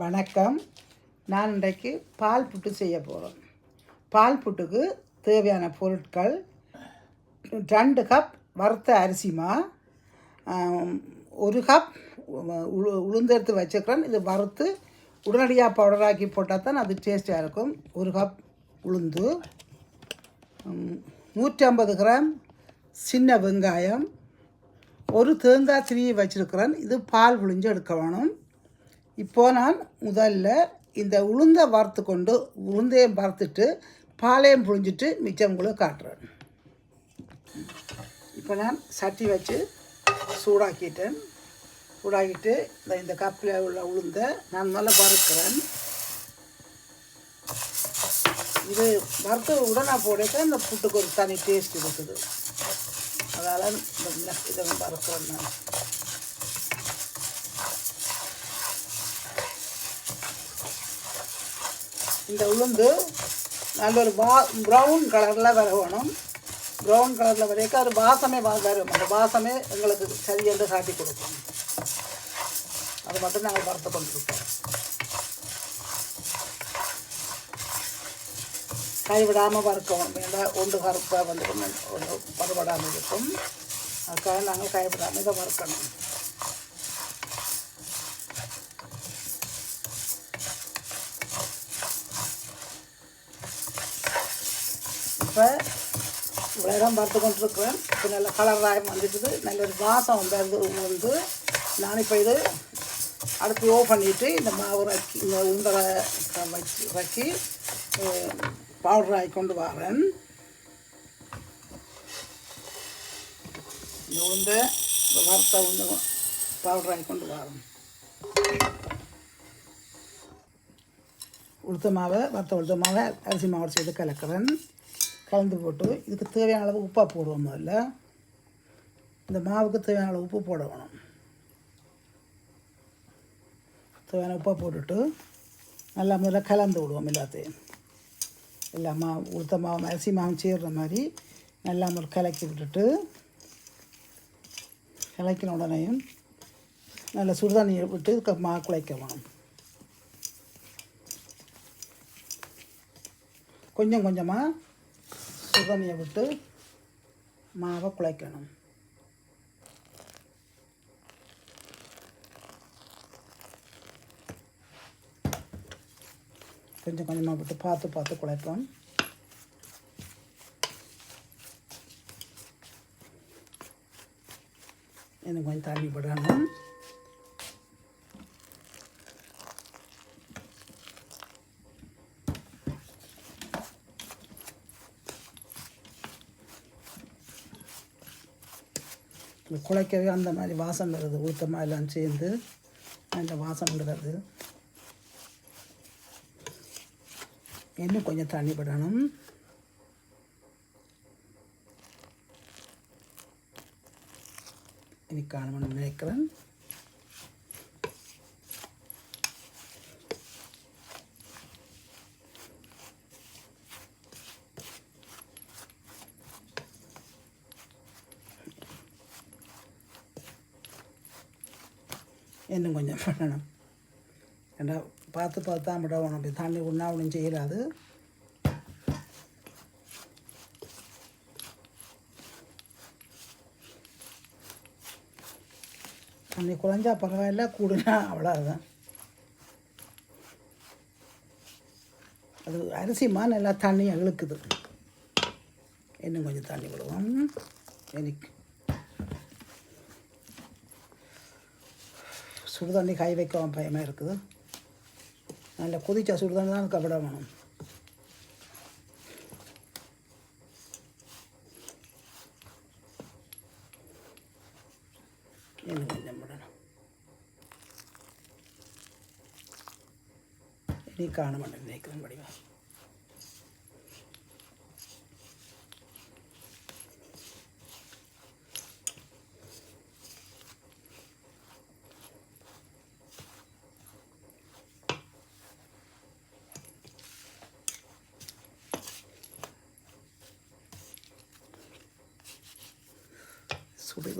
வணக்கம். நான் இன்றைக்கு பால் புட்டு செய்ய போகிறோம் பால் புட்டுக்கு தேவையான பொருட்கள் ரெண்டு கப் வறுத்த அரிசிமா ஒரு கப் உளு உளுந்தெடுத்து வச்சுக்கிறேன். இது வறுத்து உடனடியாக பவுடராக்கி போட்டால் தான் அது டேஸ்ட்டாக இருக்கும். ஒரு கப் உளுந்து நூற்றம்பது நூற்றி ஐம்பது கிராம் சின்ன வெங்காயம் ஒரு தேங்காய் திருவி வச்சுருக்கிறேன். இது பால் புழிஞ்சு எடுக்க வேணும். இப்போ நான் முதல்ல இந்த உளுந்தை வறுத்து கொண்டு உளுந்தையும் வறுத்துட்டு பாலையும் புழிஞ்சிட்டு மிச்சம் கூட காட்டுறேன். இப்போ நான் சட்டி வச்சு சூடாக்கிட்டேன். சூடாக்கிட்டு இந்த இந்த கப்பில் உள்ள உளுந்தை நான் நல்லா வறுக்கிறேன். இது வறுத்து உடனே போடுறது இந்த புட்டுக்கு ஒரு தனி டேஸ்ட் இருக்குது அதனால் இந்த இதை வறுக்கிறேன் நான். இந்த உளுந்து நல்ல ஒரு வா ப்ரௌன் கலரில் வர ப்ரௌன் கலரில் வரைக்கும் அது வாசமே வரும் அந்த வாசமே எங்களுக்கு சரியென்று காட்டி கொடுக்கும். அது மட்டும் நாங்கள் வறுத்து கொண்டிருக்கோம். கைவிடாமல் வறுக்கவும். வேண்டாம் ஒன்று கருப்பாக வந்துடும் ஒன்று படுபடாமல் இருக்கும். அதுக்காக நாங்கள் கைவிடாமல் இதை வறுக்கணும். இப்போ இவ்வளோ இடம் பார்த்து கொண்டிருக்கிறேன். இப்போ நல்ல கலராக வந்துட்டுது. நல்ல ஒரு வாசம் வந்து வந்து நான் இப்போ இது அடுப்பு ஓ பண்ணிவிட்டு இந்த மாவு ரக்கி இந்த உந்தரை வச்சு ரக்கி பவுடர் ஆகி கொண்டு வரேன். இந்த உளுந்தை இந்த வறுத்த உளுந்து பவுடர் ஆகி கொண்டு வரேன். உளுத்த மாவை வறுத்த உளுத்த மாவை அரிசி மாவு சேர்த்து கலக்கிறேன். கலந்து போட்டு இதுக்கு தேவையான அளவு உப்பாக போடுவோம் முதல்ல. இந்த மாவுக்கு தேவையான அளவு உப்பு போட வேணும் தேவையான உப்பாக போட்டுட்டு நல்லா முதல்ல கலந்து விடுவோம் எல்லாத்தையும். எல்லா மாவு உளுத்த மாவு அரிசி மாவு சேர்ற மாதிரி நல்லா முதல்ல கலக்கி விட்டுட்டு கலக்கின உடனேயும் நல்லா சுடுதண்ணியை விட்டு மா குழைக்க வேணும் கொஞ்சம் கொஞ்சமாக சுடுதண்ணியை விட்டு மாவை குழைக்கணும் கொஞ்சம் கொஞ்சமாக விட்டு பார்த்து பார்த்து குழைப்போம் எனக்கு கொஞ்சம் தண்ணி விடணும் குழைக்கவே அந்த மாதிரி வாசம் வருது ஊத்தமாக எல்லாம் சேர்ந்து நல்ல வாசம் விடுறது இன்னும் கொஞ்சம் தண்ணி விடணும் இனி காணும்னு நினைக்கிறேன். இன்னும் கொஞ்சம் பண்ணணும் ஏன்னா பார்த்து பார்த்து தான் விடணும் அப்படி தண்ணி ஒன்றா ஒன்றும் செய்யலாது தண்ணி குறைஞ்சா பரவாயில்ல கூடுனா அவ்வளோதான் அது அரிசிமா நல்லா தண்ணி அழுக்குது இன்னும் கொஞ்சம் தண்ணி விடுவோம் எனக்கு சுடுதண்ணி கை வைக்கவும் பயமாக இருக்குது. நல்ல கொதிச்ச சுடுதண்ணி தான் கபட வேணும். இன்னும் கொஞ்சம் விடணும். இனி காண மாட்டேன். நினைக்கிறேன் அப்படி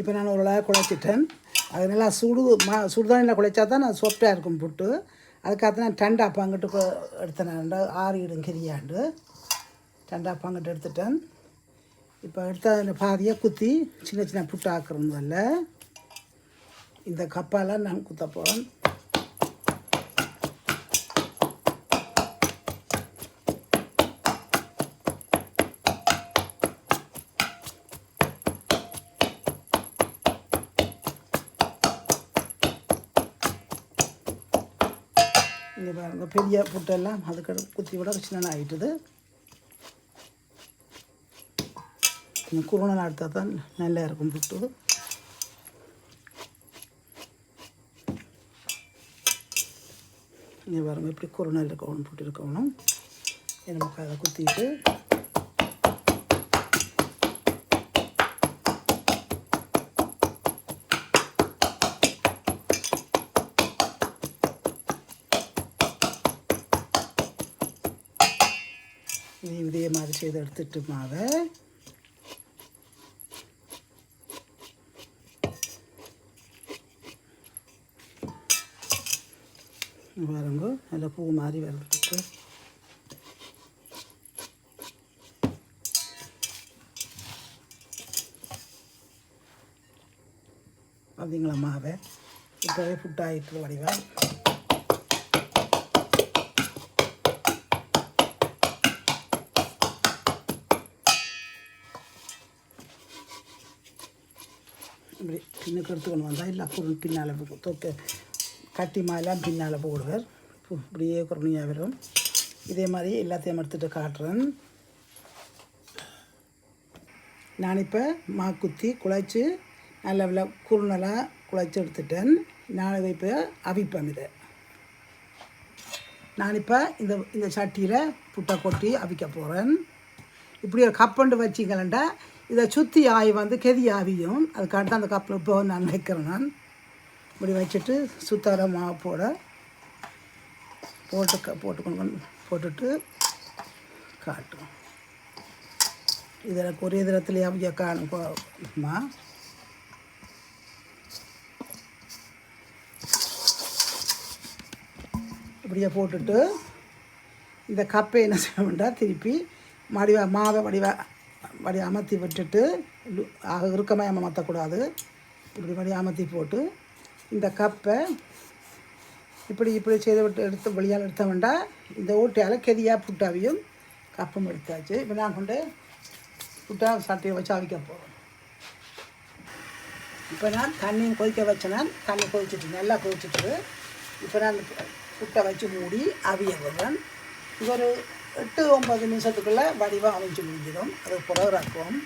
இப்போ நான் ஒரு அளவு குழைச்சிட்டேன். அது நல்லா சுடு மா சுடுதண்ணியில் குழைச்சா தான் நான் சாஃப்டாக இருக்கும் புட்டு. அதுக்காக நான் டண்டா பாங்கிட்டு எடுத்தேன் ஆறு இடும் கிரியாண்டு. டண்டா பாங்கிட்டு எடுத்துட்டேன். இப்போ எடுத்த பாதியாக குத்தி சின்ன சின்ன புட்டு இல்லை இந்த கப்பாலாம் நான் குத்த போகிறேன் இங்கே பாருங்க பெரிய புட்டெல்லாம் அதுக்கடு குத்தி விட சின்ன ஆகிட்டுது இந்த குருணல் எடுத்தால் தான் நல்லா இருக்கும் புட்டு. இங்கே பாருங்க இப்படி கொரோனா இருக்கணும் போட்டு இருக்கணும் நமக்கு அதை குத்திட்டு இதே மாதிரி செய்து எடுத்துட்டு மாவை பாருங்க. நல்லா பூ மாதிரி வளர்த்துட்டு பார்த்தீங்களா மாவை? இப்போவே புட்டாயிட்டு வடிவா. இப்படி பின்னுக்கு எடுத்துக்கொண்டு வந்தால் இல்லை அப்புறம் பின்னால் தொட்டு கட்டி மாதிரிலாம் பின்னால் போடுவார் இப்படியே குரணியாக வரும் இதே மாதிரி எல்லாத்தையும் எடுத்துகிட்டு காட்டுறேன். நான் இப்போ மா குத்தி குழைச்சி நல்ல வில குறுநலாக குழைச்சி எடுத்துட்டேன். நான் இப்போ அவிப்பேன் இதை. நான் இப்போ இந்த இந்த சட்டியில் புட்டை கொட்டி அவிக்க போகிறேன் இப்படி ஒரு கப்பண்டு வச்சிங்களேன்டா இதை சுற்றி ஆய் வந்து கெதி ஆவியும். அதுக்காக தான் அந்த கப்பில் இப்போ நான் வைக்கிறேன் நான். இப்படி வச்சுட்டு சுத்தார மாவு போட போட்டு க- போட்டுக்கணும் போட்டுட்டு காட்டும் இதில் ஒரே தரத்துலேயே அப்படியே காணுமா இப்படியே போட்டுட்டு இந்த கப்பை என்ன செய்யணும்டா திருப்பி மடிவா மாவை வடிவா வடி அமர்த்தி விட்டுட்டு ஆக இறுக்கமாக அமர்த்தக்கூடாது. இப்படி வடி அமர்த்தி போட்டு இந்த கப்பை இப்படி இப்படி செய்து விட்டு எடுத்து வழியால் எடுத்த வேண்டாம் இந்த ஊட்டியால் கெதியாக புட்டாவையும் கப்பும் எடுத்தாச்சு. இப்போ நான் கொண்டு புட்டா சட்டையை வச்சு அவிக்க போகிறோம் இப்போ நான் தண்ணியும் கொதிக்க வச்சேன் தண்ணி கொதிச்சிட்டு நல்லா கொதிச்சிட்டு இப்போ நான் புட்டை வச்சு மூடி அவிய விடுறேன் இது ஒரு எட்டு ஒம்பது நிமிஷத்துக்குள்ளே வடிவாக அமைச்சு முடிஞ்சிடும். அது புறகுறாக்குவோம்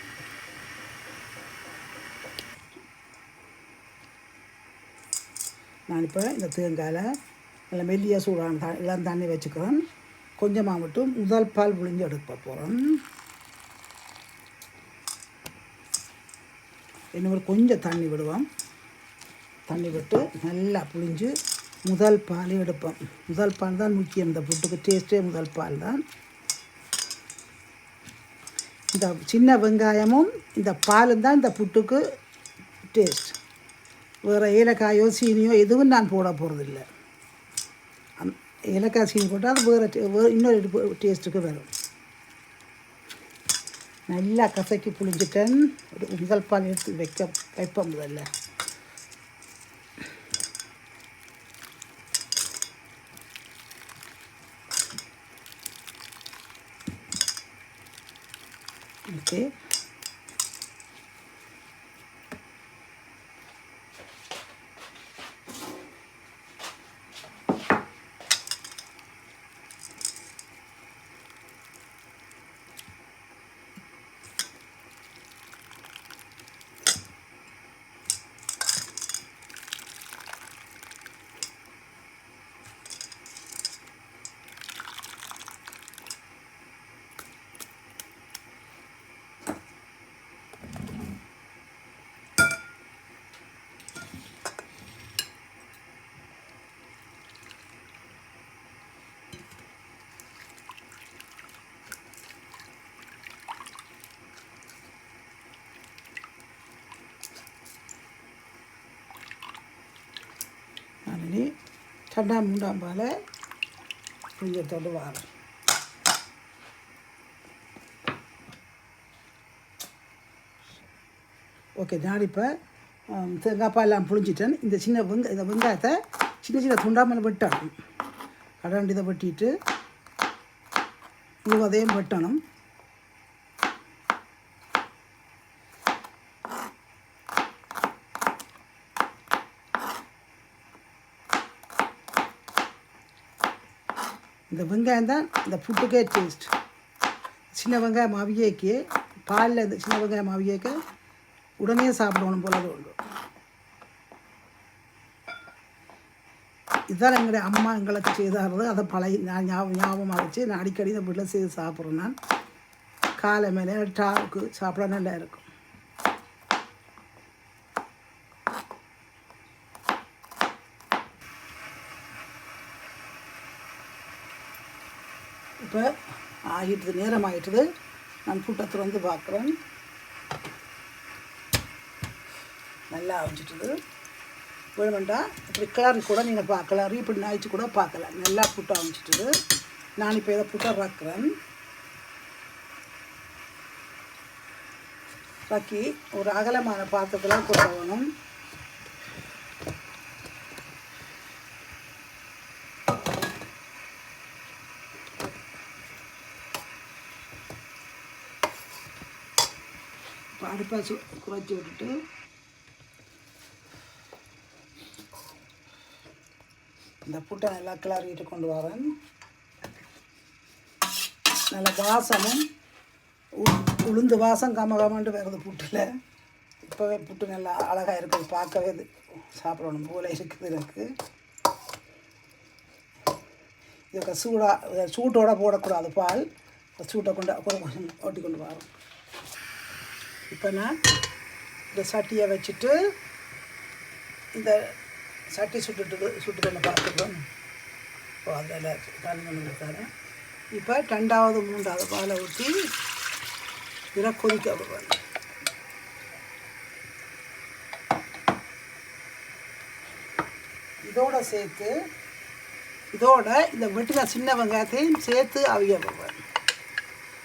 நான் இப்போ இந்த தேங்காயில் நல்ல மெல்லிய சூடான த இளம் தண்ணி வச்சுக்கிறேன். கொஞ்சமாக மட்டும் முதல் பால் புழிஞ்சு எடுக்க போகிறோம் இன்னொரு கொஞ்சம் தண்ணி விடுவோம். தண்ணி விட்டு நல்லா புழிஞ்சு முதல் பால் எடுப்போம். முதல் பால் தான் முக்கியம். இந்த ஃபுட்டுக்கு டேஸ்ட்டே முதல் பால் தான். இந்த சின்ன வெங்காயமும் இந்த பாலும் தான் இந்த புட்டுக்கு வேறு ஏலக்காயோ சீனியோ எதுவும் நான் போட போகிறதில்லை அந் ஏலக்காய் சீனி போட்டால் அது வேறு வேறு இன்னொரு டேஸ்ட்டுக்கு வரும். நல்லா கசக்கி புளிஞ்சிட்டேன் ஒரு உங்கள் பால் எடுத்து வைக்க வைப்போம் முதல்ல. ஓகே. ரெண்டாம் மூன்றாம் பாலை கொஞ்சம் வாரம் ஓகே நான் இப்போ தேங்காய் எல்லாம் புழிஞ்சிட்டேன். இந்த சின்ன வெங்க இந்த வெங்காயத்தை சின்ன சின்ன துண்டாமல் வெட்டணும். அடாண்டு இதை வெட்டிட்டு முழுவதையும் வெட்டணும். வெங்காயம் தான் இந்த புட்டுக்கே டேஸ்ட் சின்ன வெங்காயம் அவியேக்கு பாலில் இந்த சின்ன வெங்காயம் அவியேக்க உடனே சாப்பிடணும் போல உண்டு. இதுதான் எங்களுடைய அம்மா எங்களுக்கு செய்தாருது அதை பழைய நான் ஞாபகம் ஞாபகமாக வச்சு நான் அடிக்கடி இந்த வீட்டில் செய்து சாப்பிட்றேன் நான். காலை மேலே டாவுக்கு சாப்பிட நல்லா இருக்கும் இப்போ ஆகிட்டுது நேரம் ஆகிட்டுது நான் கூட்டத்தில் வந்து பார்க்குறேன். நல்லா அவிச்சிட்டுது வேணுமெண்டா இப்படி கிளறி கூட நீங்கள் பார்க்கலாம். இப்படி நாய்ச்சி கூட பார்க்கலாம். நல்லா புட்டை அவிச்சிட்டுது நான் இப்போ இதை புட்டை பார்க்குறேன் ரக்கி ஒரு அகலமான பாத்திரத்தில் கொட்ட வேணும் இப்போ அடுப்பை சு குறைச்சி விட்டுட்டு இந்த புட்டை நல்லா கிளறிட்டு கொண்டு வரேன் நல்ல வாசமும் உளுந்து வாசம் கம கமன்ட்டு வருது புட்டில் இப்போவே புட்டு நல்லா அழகாக இருக்குது பார்க்கவே இது சாப்பிடணும் போல இருக்குது எனக்கு இதுக்கு சூடாக சூட்டோட போடக்கூடாது பால் சூட்டை கொண்டு கொஞ்சம் ஓட்டி கொண்டு வரோம் இப்போ நான் இந்த சட்டியை வச்சுட்டு இந்த சட்டி சுட்டுட்டு சுட்டு கொண்டு பார்த்துக்கிறோம் இப்போ அதில் தண்ணி கொண்டு கொடுத்தாரு இப்போ ரெண்டாவது மூன்றாவது பாலை ஊற்றி இதில் கொதிக்க விடுவாங்க இதோட சேர்த்து இதோட இந்த வெட்டின சின்ன வெங்காயத்தையும் சேர்த்து அவிய விடுவேன்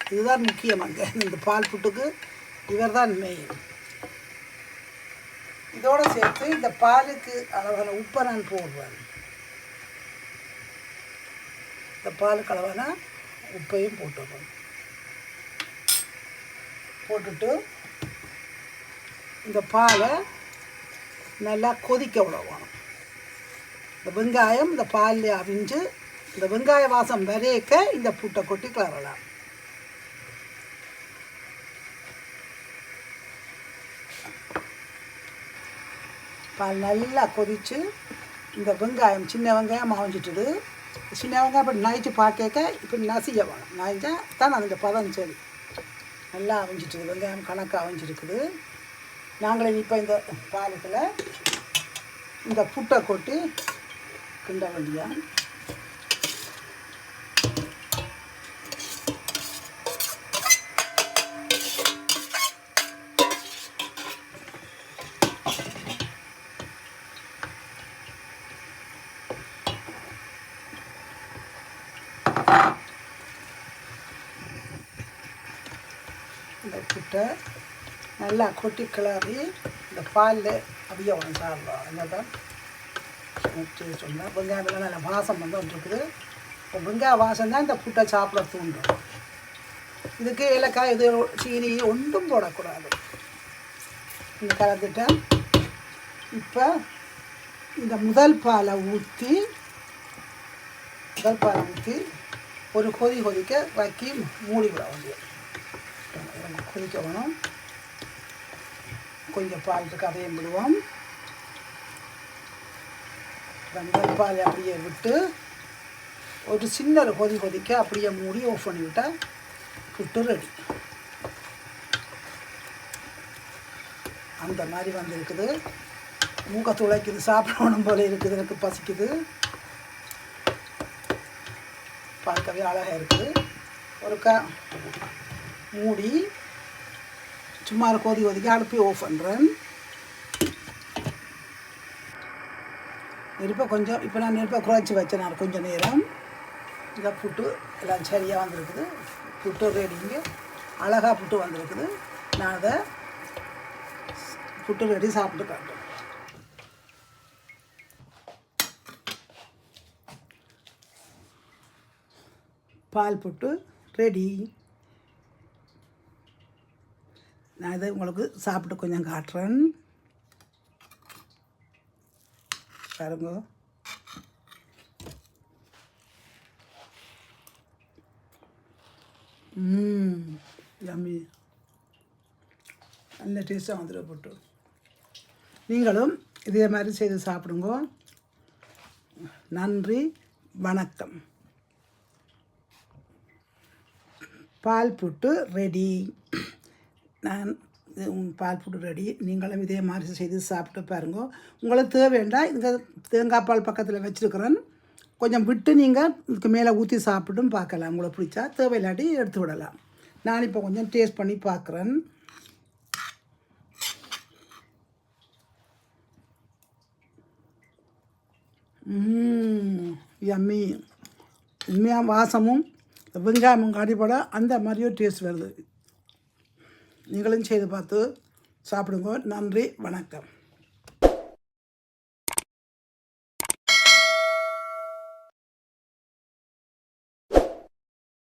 இதுதான் முக்கியமாக இந்த பால் புட்டுக்கு இவர் தான் மெயின் இதோட சேர்த்து இந்த பாலுக்கு அளவான உப்பை நான் போடுவேன். இந்த பாலுக்கு அளவான உப்பையும் போட்டுடுவோம் போட்டுட்டு இந்த பாலை நல்லா கொதிக்க விடணும். இந்த வெங்காயம் இந்த பாலில் அவிஞ்சு இந்த வெங்காய வாசம் வரையக்க இந்த பூட்டை கொட்டி கிளறலாம். பால் நல்லா கொதித்து இந்த வெங்காயம் சின்ன வெங்காயம் மாவஞ்சிட்டுது சின்ன வெங்காயம் இப்படி நைச்சு பார்க்க இப்படி நசிய வேணும். நைஞ்சா தான் அந்த பதம் சரி. நல்லா அவிஞ்சிட்டுது. வெங்காயம் கணக்காக அவிஞ்சிருக்குது. நாங்களே இப்போ இந்த பாலத்தில் இந்த புட்டை கொட்டி கிண்ட வேண்டியான் இந்த புட்டை நல்லா கொட்டி கிளறி இந்த பாலில் அப்படியே ஒன்று சாப்பிடுவோம் என்னதான் சொன்னால் வெங்காயத்தில் நல்ல வாசம் வந்து இருக்குது இப்போ வெங்காய வாசம் தான் இந்த புட்டை சாப்பிட தூண்டும். இதுக்கு ஏலக்காய் இது சீனி ஒன்றும் போடக்கூடாது. இந்த கலந்துட்டேன் இப்போ இந்த முதல் பாலை ஊற்றி முதல் பாலை ஊற்றி ஒரு கொதி கொதிக்க வைக்கி மூடி விட வேண்டியது. கொதிக்க வேணும். கொஞ்சம் பால் கதையும் விடுவோம். இந்த பால் அப்படியே விட்டு ஒரு சின்ன கொதி கொதிக்க அப்படியே மூடி ஆஃப் பண்ணி விட்டால் புட்டு ரெடி அந்த மாதிரி வந்திருக்குது. மூக்க துளைக்குது சாப்பிடணும் போல இருக்குது எனக்கு பசிக்குது. பார்க்கவே அழகாக இருக்குது. ஒரு க மூடி சும்மா கொதி கொதிக்க அடுப்பி ஆஃப் பண்ணுறேன் நெருப்பை கொஞ்சம் இப்போ நான் நெருப்பை குறைச்சி வச்சேன் நான் கொஞ்சம் நேரம். இதை புட்டு எல்லாம் சரியாக வந்திருக்குது. புட்டு ரெடிங்க அழகாக புட்டு வந்திருக்குது. நான் அதை புட்டு ரெடி சாப்பிட்டு காட்டுறேன். பால் புட்டு ரெடி நான் இதை உங்களுக்கு சாப்பிட்டு கொஞ்சம் காட்டுறேன். பாருங்க. யம்மி நல்ல டேஸ்ட்டாக வந்துடும் போட்டு. நீங்களும் இதே மாதிரி செய்து சாப்பிடுங்க. நன்றி வணக்கம். பால் புட்டு ரெடி நான் இது பால் புட்டு ரெடி. நீங்களும் இதே மாதிரி செய்து சாப்பிட்டு பாருங்க. உங்களுக்கு தேவைண்டா இந்த தேங்காய் பால் பக்கத்தில் வச்சுருக்கிறேன். கொஞ்சம் விட்டு நீங்கள் இதுக்கு மேலே ஊற்றி சாப்பிட்டும் பார்க்கலாம். உங்களுக்கு பிடிச்சா தேவையில்லாட்டி எடுத்து விடலாம். நான் இப்போ கொஞ்சம் டேஸ்ட் பண்ணி பார்க்குறேன். யம்மி உண்மையாக வாசமும் வெங்காயமும் கடிப்பட அந்த மாதிரியும் டேஸ்ட் வருது. நீங்களும் செய்து பார்த்து சாப்பிடுங்க. நன்றி வணக்கம்.